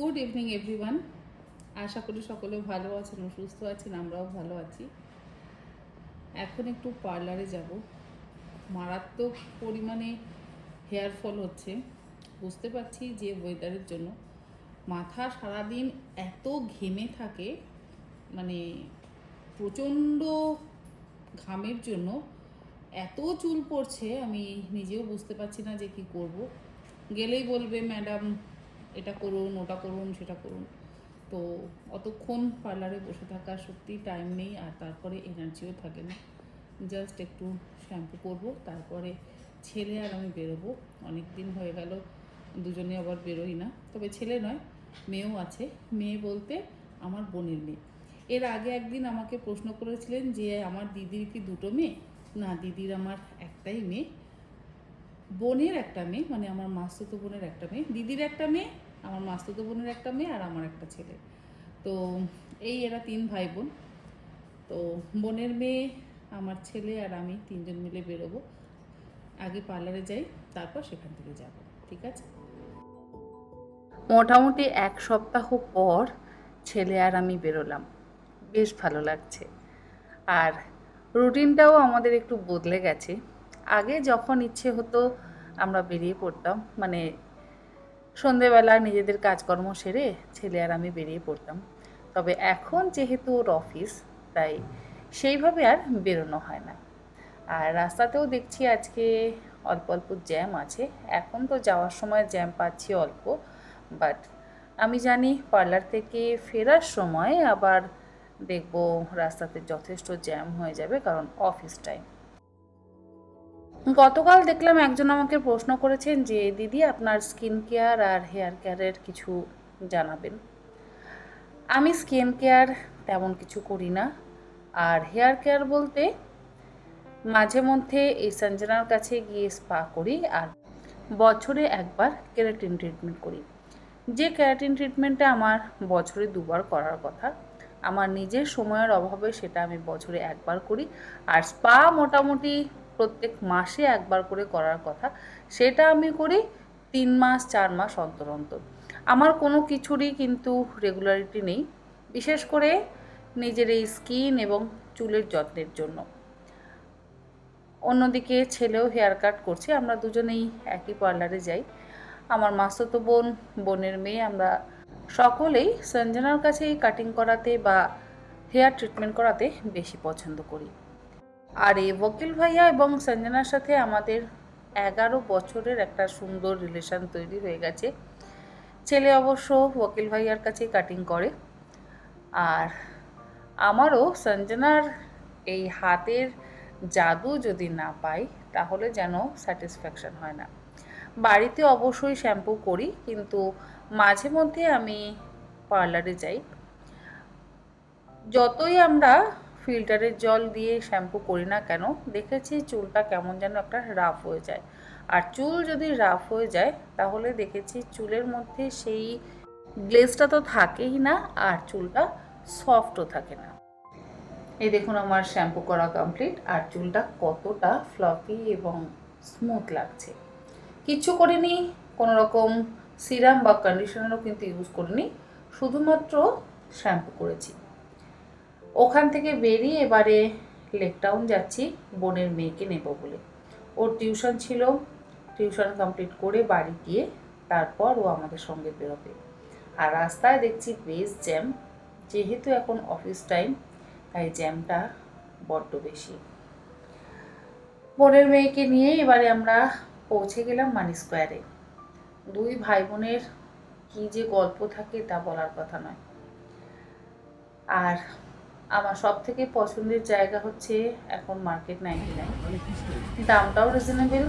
Good evening everyone. আশা করি সকলে ভালো আছেন সুস্থ আছেন, আমরাও ভালো আছি। এখন একটু পার্লারে যাব। মারাত্মক পরিমাণে হেয়ার ফল হচ্ছে। বুঝতে পারছি যে ওয়েদারের জন্য। মাথা সারাদিন এত ঘেমে থাকে মানে প্রচণ্ড ঘামের জন্য এত চুল পড়ছে, আমি নিজেও বুঝতে পারছি না যে কি করব। গেলেই বলবে, ম্যাডাম এটা করুন, ওটা করুন, সেটা করুন। তো অতক্ষণ পার্লারে বসে থাকার সত্যি টাইম নেই আর তারপরে এনার্জিও থাকে না। জাস্ট একটু শ্যাম্পু করব, তারপরে ছেলে আর আমি বেরোবো। অনেক দিন হয়ে গেল, দুজনে আবার বেরোই না। তবে ছেলে নয়, মেয়েও আছে। মেয়ে বলতে আমার বোনের মেয়ে। এর আগে একদিন আমাকে প্রশ্ন করেছিলেন যে, আমার দিদির কি দুটো মেয়ে? না, দিদির আমার একটাই মেয়ে। বোনের একটা মেয়ে মানে আমার মাস্তুতো বোনের একটা মেয়ে, দিদির একটা মেয়ে, আমার মাস্তুতো বোনের একটা মেয়ে আর আমার একটা ছেলে। তো এই এরা তিন ভাই বোন তো বোনের মেয়ে, আমার ছেলে আর আমি তিনজন মিলে বেরোবো। আগে পার্লারে যাই, তারপর সেখান থেকে যাব, ঠিক আছে? মোটামুটি এক সপ্তাহ পর ছেলে আর আমি বেরোলাম। বেশ ভালো লাগছে। আর রুটিনটাও আমাদের একটু বদলে গেছে। আগে যখন ইচ্ছে হতো আমরা বেরিয়ে পড়তাম। মানে সন্ধেবেলা নিজেদের কাজকর্ম সেরে ছেলে আর আমি বেরিয়ে পড়তাম। তবে এখন যেহেতু ওর অফিস তাই সেইভাবে আর বেরোনো হয় না। আর রাস্তাতেও দেখছি আজকে অল্প অল্প জ্যাম আছে। এখন তো যাওয়ার সময় জ্যাম পাচ্ছি অল্প। বাট আমি জানি পার্লার থেকে ফেরার সময় আবার দেখব রাস্তাতে যথেষ্ট জ্যাম হয়ে যাবে কারণ অফিস টাইম গতকাল দেখলাম একজন আমাকে প্রশ্ন করেছেন যে, দিদি, আপনার স্কিন কেয়ার আর হেয়ার কেয়ারের কিছু জানাবেন। আমি স্কিন কেয়ার তেমন কিছু করি না। আর হেয়ার কেয়ার বলতে মাঝে মধ্যে এই সঞ্জনার কাছে গিয়ে স্পা করি আর বছরে একবার কেরাটিন ট্রিটমেন্ট করি। যে ক্যারাটিন ট্রিটমেন্টটা আমার বছরে দুবার করার কথা, আমার নিজের সময়ের অভাবে সেটা আমি বছরে একবার করি। আর স্পা মোটামুটি প্রত্যেক মাসে একবার করে করার কথা। সেটা আমি করি তিন মাস, চার মাস অন্তর অন্তর। আমার কোনো কিছুরই কিন্তু রেগুলারিটি নেই, বিশেষ করে নিজের এই স্কিন এবং চুলের যত্নের জন্য। অন্যদিকে ছেলেও হেয়ার কাট করছে, আমরা দুজনেই একই পার্লারে যাই। আমার মাস্তুতো বোন, বোনের মেয়ে, আমরা সকলেই সঞ্জনার কাছে কাটিং করাতে বা হেয়ার ট্রিটমেন্ট করাতে বেশি পছন্দ করি। আর এই ওকিল ভাইয়া এবং সঞ্জনার সাথে আমাদের এগারো বছরের একটা সুন্দর রিলেশন তৈরি হয়ে গেছে। ছেলে অবশ্য ওকিল ভাইয়ার কাছে কাটিং করে। আর আমারও সঞ্জনার এই হাতের জাদু যদি না পাই, তাহলে যেন স্যাটিসফ্যাকশন হয় না। বাড়িতে অবশ্যই শ্যাম্পু করি, কিন্তু মাঝে মধ্যে আমি পার্লারে যাই। যতই আমরা ফিল্টারের জল দিয়ে শ্যাম্পু করি না কেন, দেখেছি চুলটা কেমন যেন একটা রাফ হয়ে যায়। আর চুল যদি রাফ হয়ে যায়, তাহলে দেখেছি চুলের মধ্যে সেই গ্লেজটা তো থাকেই না, আর চুলটা সফটও থাকে না। এই দেখুন আমার শ্যাম্পু করা কমপ্লিট, আর চুলটা কতটা ফ্লফি এবং স্মুথ লাগছে। কিচ্ছু করিনি কোনো রকম সিরাম বা কন্ডিশনারও কিন্তু ইউজ করিনি, শুধুমাত্র শ্যাম্পু করেছি। ওখান থেকে বেরিয়ে এবারে লেকটাউন যাচ্ছি, বোনের মেয়েকে নেব বলে। ওর টিউশন ছিল, টিউশন কমপ্লিট করে বাড়ি গিয়ে তারপর ও আমাদের সঙ্গে বেরোবে। আর রাস্তায় দেখছি বেশ জ্যাম, যেহেতু এখন অফিস টাইম, তাই জ্যামটা বড্ড বেশি। বোনের মেয়েকে নিয়ে এবারে আমরা পৌঁছে গেলাম মানি স্কোয়ারে। দুই ভাই বোনের কী যে গল্প থাকে তা বলার কথা নয়। আর আমার সব থেকে পছন্দের জায়গা হচ্ছে এখন মার্কেট নাইনটি নাইন দামটাও রিজনেবল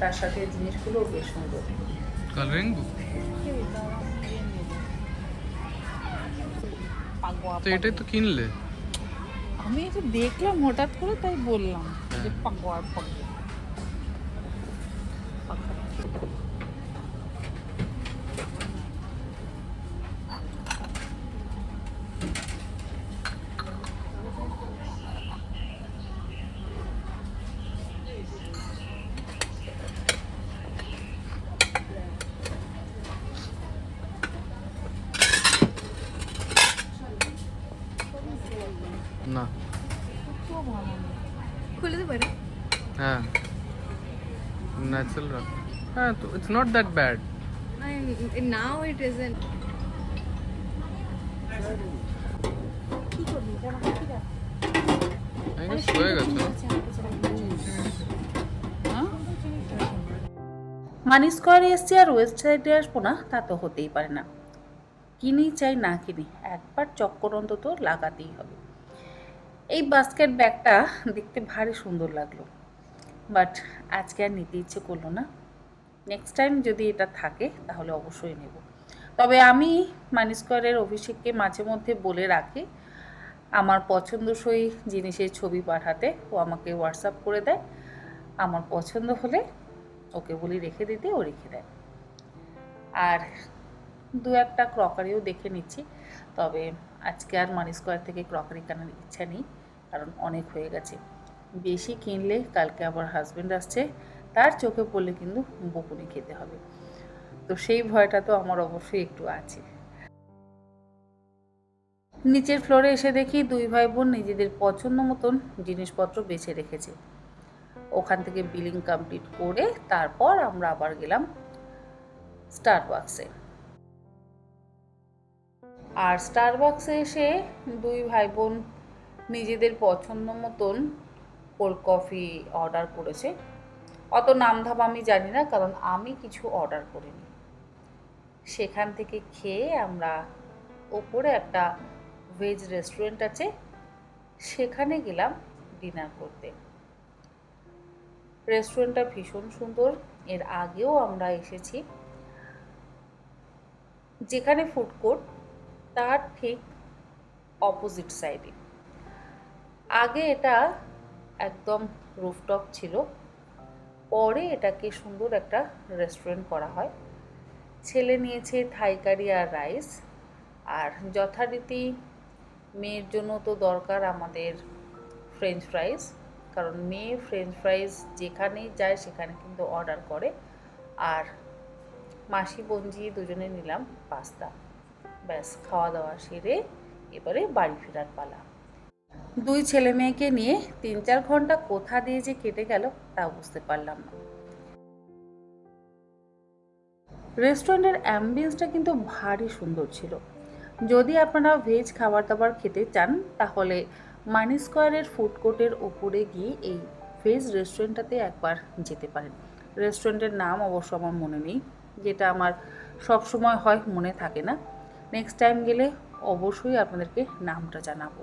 তার সাথে জিনিসগুলো বেশ সুন্দর। কাল তো এটাই তো কিনলে। আমি এটা দেখলাম হঠাৎ করে তাই বললাম যে না। খুলে দেবো এটা? হ্যাঁ। ন্যাচারাল রাখ হ্যাঁ তো নাও ইট ইজন্ট হ্যাঁ? মানি এসছি আর আসব না তা তো হতেই পারে না। কিনি চাই না কিনি একবার চক্কর অন্তত লাগাতেই হবে। এই বাস্কেট ব্যাগটা দেখতে ভারী সুন্দর লাগল। বাট আজকে আর নিতে ইচ্ছে করল না। নেক্সট টাইম যদি এটা থাকে, তাহলে অবশ্যই নেব। তবে আমি মানি স্কোয়ারের অভিষেককে মাঝে মধ্যে বলে রাখি, আমার পছন্দসই জিনিসের ছবি পাঠাতে। ও আমাকে হোয়াটসঅ্যাপ করে দেয়। আমার পছন্দ হলে ওকে বলি রেখে দিতে, ও রেখে দেয়। আর দু একটা ক্রকারিও দেখে নিচ্ছি। তবে আজকে আর মানি স্কোয়ার থেকে ক্রকারি কেনার ইচ্ছা নেই, কারণ অনেক হয়ে গেছে। বেশি কিনলে কালকে আবার হাজব্যান্ড আসছে, তার চোখে পড়লে কিন্তু বকুনি খেতে হবে। তো সেই ভয়টা তো আমার অবশ্যই একটু আছে। নিচের ফ্লোরে এসে দেখি দুই ভাই বোন নিজেদের পছন্দ মতন জিনিসপত্র বেছে রেখেছে। ওখান থেকে বিলিং কমপ্লিট করে তারপর আমরা আবার গেলাম স্টারবাক্সে আর স্টারবাক্সে এসে দুই ভাই বোন নিজেদের পছন্দ মতন কোল্ড কফি অর্ডার করেছে। অত নাম নামধাম আমি জানি না, কারণ আমি কিছু অর্ডার করিনি। সেখান থেকে খেয়ে আমরা ওপরে একটা ভেজ রেস্টুরেন্ট আছে, সেখানে গেলাম ডিনার করতে। রেস্টুরেন্টটা ভীষণ সুন্দর, এর আগেও আমরা এসেছি। যেখানে ফুড কোর্ট তার ঠিক অপোজিট সাইডে আগে এটা একদম রুফটপ ছিল, পরে এটাকে সুন্দর একটা রেস্টুরেন্ট করা হয়। ছেলে নিয়েছে থাই কারি আর রাইস আর যথারীতি মেয়ের জন্য তো দরকার আমাদের ফ্রেঞ্চ ফ্রাইস কারণ মেয়ে ফ্রেঞ্চ ফ্রাইস যেখানেই যায় সেখানে কিন্তু অর্ডার করে। আর মাসি বঞ্জি দুজনে নিলাম পাস্তা ব্যাস, খাওয়া দাওয়া সেরে এবারে বাড়ি ফেরার পালা। দুই ছেলে মেয়েকে নিয়ে তিন চার ঘণ্টা কোথা দিয়ে যে কেটে গেল তা বুঝতে পারলাম না। রেস্টুরেন্টের অ্যাম্বিয়েন্সটা কিন্তু ভারী সুন্দর ছিল। যদি আপনারা ভেজ খাবার দাবার খেতে চান, তাহলে মানি স্কোয়ারের ফুড কোর্টের ওপরে গিয়ে এই ভেজ রেস্টুরেন্টটাতে একবার যেতে পারেন। রেস্টুরেন্টের নাম অবশ্য আমার মনে নেই, যেটা আমার সব সময় হয়, মনে থাকে না। নেক্সট টাইম গেলে অবশ্যই আপনাদেরকে নামটা জানাব।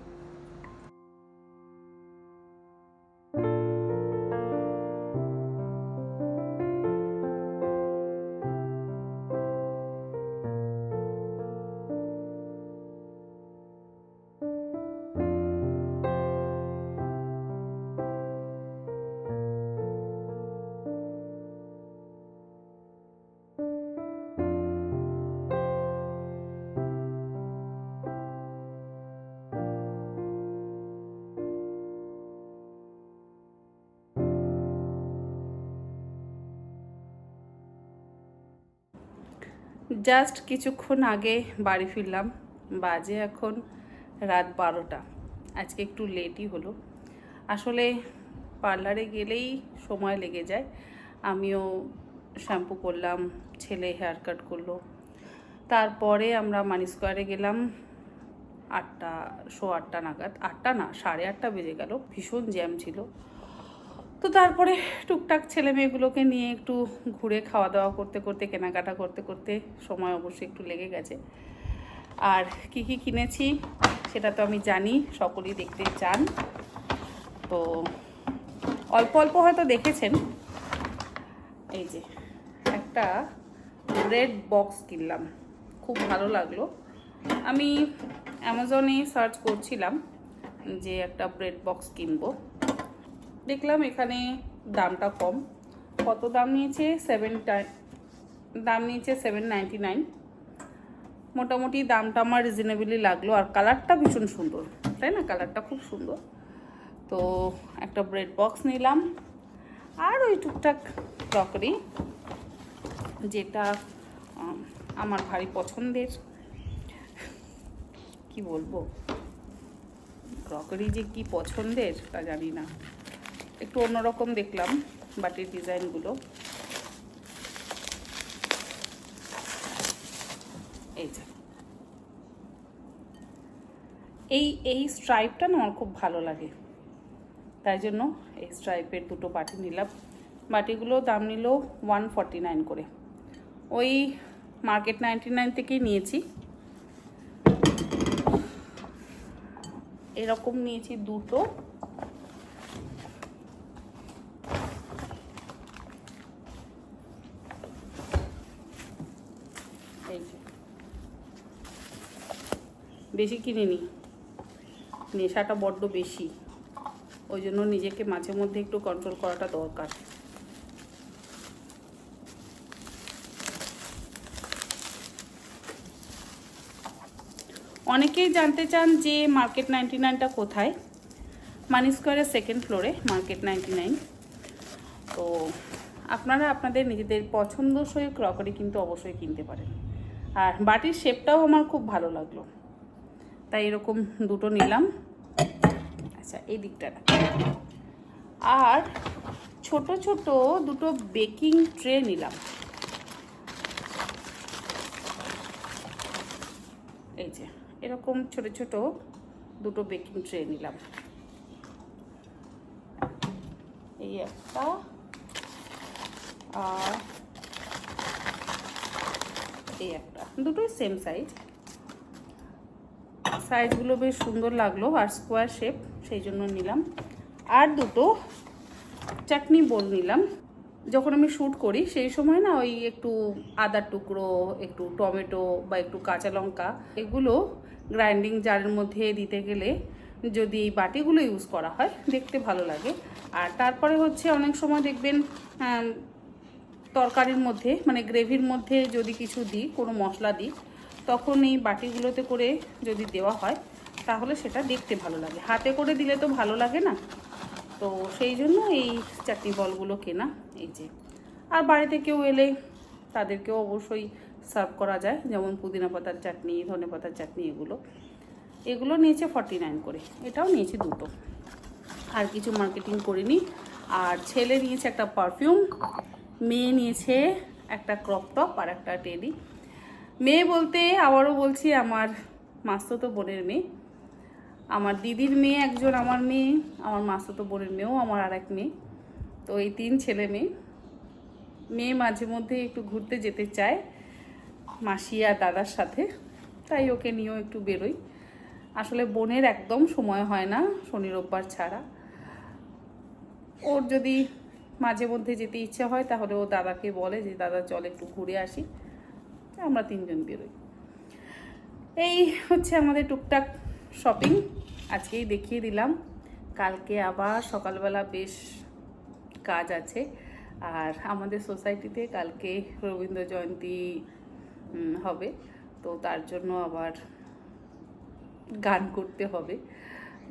জাস্ট কিছুক্ষণ আগে বাড়ি ফিরলাম। বাজে এখন রাত বারোটা। আজকে একটু লেটই হলো। আসলে পার্লারে গেলেই সময় লেগে যায়। আমিও শ্যাম্পু করলাম, ছেলে হেয়ার কাট করল। তারপরে আমরা মানি স্কোয়ারে গেলাম। আটটা শো আটটা নাগাদ। আটটা না, সাড়ে আটটা বেজে গেল। ভীষণ জ্যাম ছিল। তো তারপরে টুকটাক ছেলে মেয়েগুলোকে নিয়ে একটু ঘুরে খাওয়া দাওয়া করতে করতে, কেনাকাটা করতে করতে সময় অবশ্যই একটু লেগে গেছে। আর কি কি কিনেছি সেটা তো আমি জানি, সকলেই দেখতে চান। তো অল্প অল্প হয়তো দেখেছেন। এই যে একটা রেড বক্স কিনলাম, খুব ভালো লাগল। আমি অ্যামাজনে সার্চ করছিলাম যে একটা ব্রেড বক্স কিনবো। দেখলাম এখানে দামটা কম। কত দাম নিয়েছে? সেভেন দাম নিয়েছে সেভেন নাইনটি নাইন মোটামুটি দামটা আমার রিজনেবলি লাগল। আর কালারটা ভীষণ সুন্দর, তাই না? কালারটা খুব সুন্দর। তো একটা ব্রেড বক্স নিলাম। আর ওই টুকটাক ক্রকারি যেটা আমার ভারী পছন্দের। কি বলব? ক্রকারি যে কি পছন্দের, তা জানি না। একটু অন্যরকম দেখলাম বাটির ডিজাইনগুলো। এই যে। এই এই স্ট্রাইপটা না আমার খুব ভালো লাগে। তাই জন্য এই স্ট্রাইপের দুটো বাটি নিলাম। বাটিগুলো দাম নিল ওয়ান ফর্টি নাইন করে। ওই মার্কেট নাইনটি নাইন থেকেই নিয়েছি। এরকম নিয়েছি দুটো এই যে বেশি কিনে কিনিনি নেশাটা বড্ড বেশি। ওই জন্য নিজেকে মাঝে মধ্যে একটু কন্ট্রোল করাটা দরকার। অনেকেই জানতে চান যে মার্কেট নাইনটি নাইনটা কোথায়? মানি স্কোয়ারের সেকেন্ড ফ্লোরে মার্কেট নাইনটি নাইন। তো আপনারা আপনাদের নিজেদের পছন্দসই ক্রকারি কিন্তু অবশ্যই কিনতে পারেন। আর বাটির শেপটাও আমার খুব ভালো লাগল। তাই এরকম দুটো নিলাম। আচ্ছা এই দিকটা আর ছোট ছোট দুটো বেকিং ট্রে নিলাম। এই যে, এরকম ছোট ছোট দুটো বেকিং ট্রে নিলাম। এই একটা, আর এই একটা, দুটোই সেম সাইজ সাইজগুলো বেশ সুন্দর লাগল আর স্কোয়ার শেপ সেই জন্য নিলাম। আর দুটো চাটনি বোল নিলাম। যখন আমি শ্যুট করি, সেই সময় না ওই একটু আদার টুকরো, একটু টমেটো বা একটু কাঁচা লঙ্কা, এগুলো গ্রাইন্ডিং জারের মধ্যে দিতে গেলে যদি এই বাটিগুলো ইউজ করা হয়, দেখতে ভালো লাগে। আর তারপরে হচ্ছে অনেক সময় দেখবেন তরকারির মধ্যে মানে গ্রেভির মধ্যে যদি কিছু দিই, কোনো মশলা দিই তখন এই বাটিগুলোতে করে যদি দেওয়া হয়, তাহলে সেটা দেখতে ভালো লাগে। হাতে করে দিলে তো ভালো লাগে না। তো সেই জন্য এই চাটনি বলগুলো কেনা, এই যে। আর বাড়িতে কেউ এলে তাদেরকেও অবশ্যই সার্ভ করা যায়, যেমন পুদিনা পাতার চাটনি, ধনে পাতার চাটনি, এগুলো। এগুলো নিয়েছে ফর্টি নাইন করে। এটাও নিয়েছি দুটো। আর কিছু মার্কেটিং করিনি। আর ছেলে নিয়েছে একটা পারফিউম, মেয়ে নিয়েছে একটা ক্রপ টপ আর একটা টেডি। মেয়ে বলতে আবারও বলছি আমার মাস্তুতো বোনের মেয়ে। আমার দিদির মেয়ে একজন আমার মেয়ে, আমার মাস্তুতো বোনের মেয়েও আমার আর এক মেয়ে। তো এই তিন ছেলে মেয়ে। মেয়ে মাঝে মধ্যে একটু ঘুরতে যেতে চায় মাসি আর দাদার সাথে। তাই ওকে নিয়েও একটু বেরোই। আসলে বোনের একদম সময় হয় না শনি রোববার ছাড়া। ওর যদি মাঝে মধ্যে যেতে ইচ্ছে হয় তাহলে ও দাদাকে বলে যে, দাদা চল একটু ঘুরে আসি। আমরা তিনজন বেরোই। এই হচ্ছে আমাদের টুকটাক শপিং আজকেই দেখিয়ে দিলাম। কালকে আবার সকালবেলা বেশ কাজ আছে। আর আমাদের সোসাইটিতে কালকে রবীন্দ্র জয়ন্তী হবে। তো তার জন্য আবার গান করতে হবে।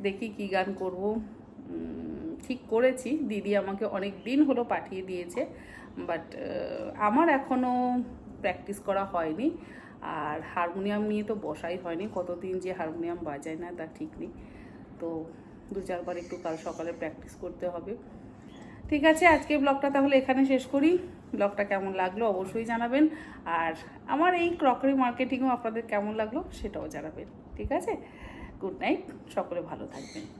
দেখি কি গান করব। ঠিক করেছি। দিদি আমাকে অনেক দিন হলো পাঠিয়ে দিয়েছে। বাট আমার এখনও প্র্যাকটিস করা হয়নি। আর হারমোনিয়াম নিয়ে তো বসাই হয়নি। কতদিন যে হারমোনিয়াম বাজায় না, তা ঠিক নেই। তো দু চারবার একটু কাল সকালে প্র্যাকটিস করতে হবে। ঠিক আছে, আজকে ব্লগটা তাহলে এখানে শেষ করি। ব্লগটা কেমন লাগল অবশ্যই জানাবেন। আর আমার এই ক্রকারি মার্কেটিংও আপনাদের কেমন লাগল সেটাও জানাবেন। ঠিক আছে? গুড নাইট সকলে ভালো থাকবেন।